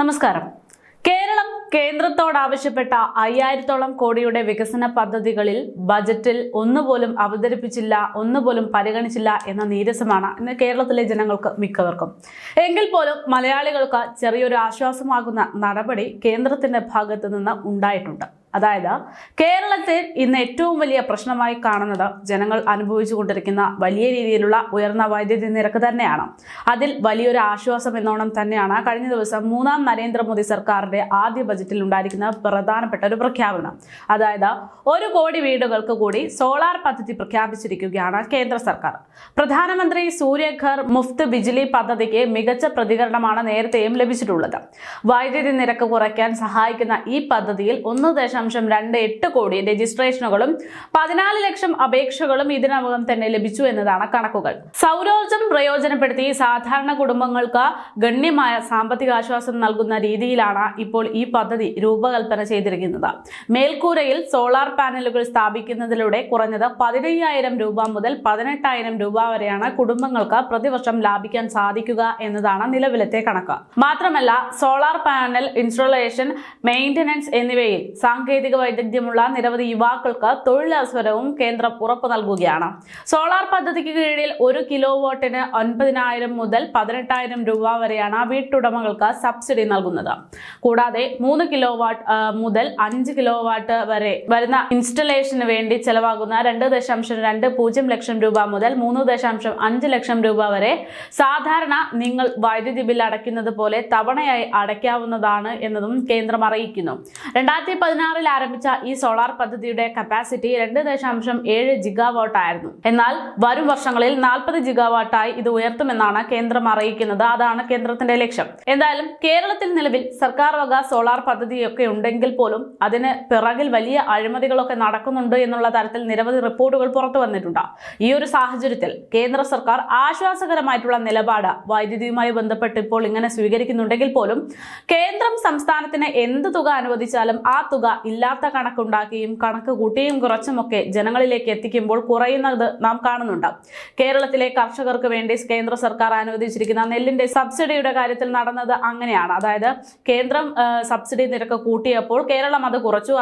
നമസ്കാരം. കേരളം കേന്ദ്രത്തോട് ആവശ്യപ്പെട്ട അയ്യായിരത്തോളം കോടിയുടെ വികസന പദ്ധതികളിൽ ബജറ്റിൽ ഒന്നുപോലും അവതരിപ്പിച്ചില്ല ഒന്നുപോലും പരിഗണിച്ചില്ല എന്ന നീരസമാണ് ഇന്ന് കേരളത്തിലെ ജനങ്ങൾക്ക് മിക്കവർക്കും. എങ്കിൽ പോലും മലയാളികൾക്ക് ചെറിയൊരു ആശ്വാസമാകുന്ന നടപടി കേന്ദ്രത്തിന്റെ ഭാഗത്തു നിന്ന് ഉണ്ടായിട്ടുണ്ട്. അതായത് കേരളത്തിൽ ഇന്ന് ഏറ്റവും വലിയ പ്രശ്നമായി കാണുന്നത് ജനങ്ങൾ അനുഭവിച്ചു കൊണ്ടിരിക്കുന്ന വലിയ രീതിയിലുള്ള ഉയർന്ന വൈദ്യുതി നിരക്ക് തന്നെയാണ്. അതിൽ വലിയൊരു ആശ്വാസം എന്നോണം തന്നെയാണ് കഴിഞ്ഞ ദിവസം മൂന്നാം നരേന്ദ്രമോദി സർക്കാരിന്റെ ആദ്യ ബജറ്റിൽ ഉണ്ടായിരിക്കുന്ന പ്രധാനപ്പെട്ട ഒരു പ്രഖ്യാപനം. അതായത് ഒരു കോടി വീടുകൾക്ക് കൂടി സോളാർ പദ്ധതി പ്രഖ്യാപിച്ചിരിക്കുകയാണ് കേന്ദ്ര സർക്കാർ. പ്രധാനമന്ത്രി സൂര്യഘർ മുഫ്ത് ബിജ്ലി പദ്ധതിക്ക് മികച്ച പ്രതികരണമാണ് നേരത്തെയും ലഭിച്ചിട്ടുള്ളത്. വൈദ്യുതി നിരക്ക് കുറയ്ക്കാൻ സഹായിക്കുന്ന ഈ പദ്ധതിയിൽ ഒന്ന് ദശാംശം രണ്ട് എട്ട് കോടി രജിസ്ട്രേഷനുകളും പതിനാല് ലക്ഷം അപേക്ഷകളും ഇതിനകം തന്നെ ലഭിച്ചു എന്നതാണ് കണക്കുകൾ. സൗരോർജം പ്രയോജനപ്പെടുത്തി സാധാരണ കുടുംബങ്ങൾക്ക് ഗണ്യമായ സാമ്പത്തിക ആശ്വാസം നൽകുന്ന രീതിയിലാണ് ഇപ്പോൾ ഈ പദ്ധതി രൂപകൽപ്പന ചെയ്തിരിക്കുന്നത്. മേൽക്കൂരയിൽ സോളാർ പാനലുകൾ സ്ഥാപിക്കുന്നതിലൂടെ കുറഞ്ഞത് പതിനയ്യായിരം രൂപ മുതൽ പതിനെട്ടായിരം രൂപ വരെയാണ് കുടുംബങ്ങൾക്ക് പ്രതിവർഷം ലാഭിക്കാൻ സാധിക്കുക എന്നതാണ് നിലവിലത്തെ കണക്ക്. മാത്രമല്ല സോളാർ പാനൽ ഇൻസ്റ്റോളേഷൻ മെയിന്റനൻസ് എന്നിവയിൽ സാങ്കേതിക വൈദഗ്ധ്യമുള്ള നിരവധി യുവാക്കൾക്ക് തൊഴിലവസരവും കേന്ദ്രം ഉറപ്പു നൽകുകയാണ്. സോളാർ പദ്ധതിക്ക് കീഴിൽ ഒരു കിലോ വാട്ടിന് ഒൻപതിനായിരം മുതൽ പതിനെട്ടായിരം രൂപ വരെയാണ് വീട്ടുടമകൾക്ക് സബ്സിഡി നൽകുന്നത്. കൂടാതെ മൂന്ന് കിലോ വാട്ട് മുതൽ അഞ്ച് കിലോ വാട്ട് വരെ വരുന്ന ഇൻസ്റ്റലേഷന് വേണ്ടി ചെലവാകുന്ന രണ്ട് ദശാംശം രണ്ട് പൂജ്യം ലക്ഷം രൂപ മുതൽ മൂന്ന് ദശാംശം അഞ്ച് ലക്ഷം രൂപ വരെ സാധാരണ നിങ്ങൾ വൈദ്യുതി ബിൽ അടയ്ക്കുന്നത് പോലെ തവണയായി അടയ്ക്കാവുന്നതാണ് എന്നതും കേന്ദ്രം അറിയിക്കുന്നു. രണ്ടായിരത്തി പതിനാറിൽ ആരംഭിച്ച ഈ സോളാർ പദ്ധതിയുടെ കപ്പാസിറ്റി രണ്ട് ദശാംശം ഏഴ് ജിഗാവാട്ട് ആയിരുന്നു. എന്നാൽ വരും വർഷങ്ങളിൽ നാൽപ്പത് ജിഗാവാട്ടായി ഇത് ഉയർത്തുമെന്നാണ് കേന്ദ്രം അറിയിക്കുന്നത്. അതാണ് കേന്ദ്രത്തിന്റെ ലക്ഷ്യം. എന്തായാലും കേരളത്തിൽ നിലവിൽ സർക്കാർ വക സോളാർ പദ്ധതിയൊക്കെ ഉണ്ടെങ്കിൽ പോലും അതിന് പിറകിൽ വലിയ അഴിമതികളൊക്കെ നടക്കുന്നുണ്ട് എന്നുള്ള തരത്തിൽ നിരവധി റിപ്പോർട്ടുകൾ പുറത്തു വന്നിട്ടുണ്ട്. ഈ ഒരു സാഹചര്യത്തിൽ കേന്ദ്ര സർക്കാർ ആശ്വാസകരമായിട്ടുള്ള നിലപാട് വൈദ്യുതിയുമായി ബന്ധപ്പെട്ട് ഇപ്പോൾ ഇങ്ങനെ സ്വീകരിക്കുന്നുണ്ടെങ്കിൽ പോലും കേന്ദ്രം സംസ്ഥാനത്തിന് എന്ത് തുക അനുവദിച്ചാലും ആ തുക ഇല്ലാത്ത കണക്കുണ്ടാക്കിയും കണക്ക് കൂട്ടിയും കുറച്ചുമൊക്കെ ജനങ്ങളിലേക്ക് എത്തിക്കുമ്പോൾ കുറയുന്നത് നാം കാണുന്നുണ്ട്. കേരളത്തിലെ കർഷകർക്ക് വേണ്ടി കേന്ദ്ര സർക്കാർ അനുവദിച്ചിരിക്കുന്ന നെല്ലിന്റെ സബ്സിഡിയുടെ കാര്യത്തിൽ നടന്നത് അങ്ങനെയാണ്. അതായത് കേന്ദ്രം സബ്സിഡി നിരക്ക് കൂട്ടിയപ്പോൾ കേരളം അത് കുറച്ചു.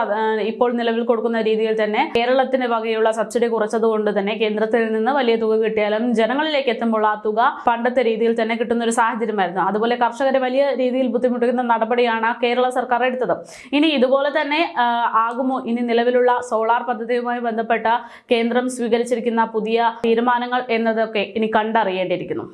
ഇപ്പോൾ നിലവിൽ കൊടുക്കുന്ന രീതിയിൽ തന്നെ കേരളത്തിന് വകയുള്ള സബ്സിഡി കുറച്ചതുകൊണ്ട് തന്നെ കേന്ദ്രത്തിൽ നിന്ന് വലിയ തുക കിട്ടിയാലും ജനങ്ങളിലേക്ക് എത്തുമ്പോൾ ആ തുക പണ്ടത്തെ രീതിയിൽ തന്നെ കിട്ടുന്ന ഒരു സാഹചര്യമായിരുന്നു. അതുപോലെ കർഷകരെ വലിയ രീതിയിൽ ബുദ്ധിമുട്ടിക്കുന്ന നടപടിയാണ് കേരള സർക്കാർ എടുത്തത്. ഇനി ഇതുപോലെ തന്നെ ആകുമോ? ഇനി നിലവിലുള്ള സോളാർ പദ്ധതിയുമായി ബന്ധപ്പെട്ട കേന്ദ്രം സ്വീകരിച്ചിരിക്കുന്ന പുതിയ തീരുമാനങ്ങൾ എന്നതൊക്കെ ഇനി കണ്ടറിയേണ്ടിയിരിക്കുന്നു.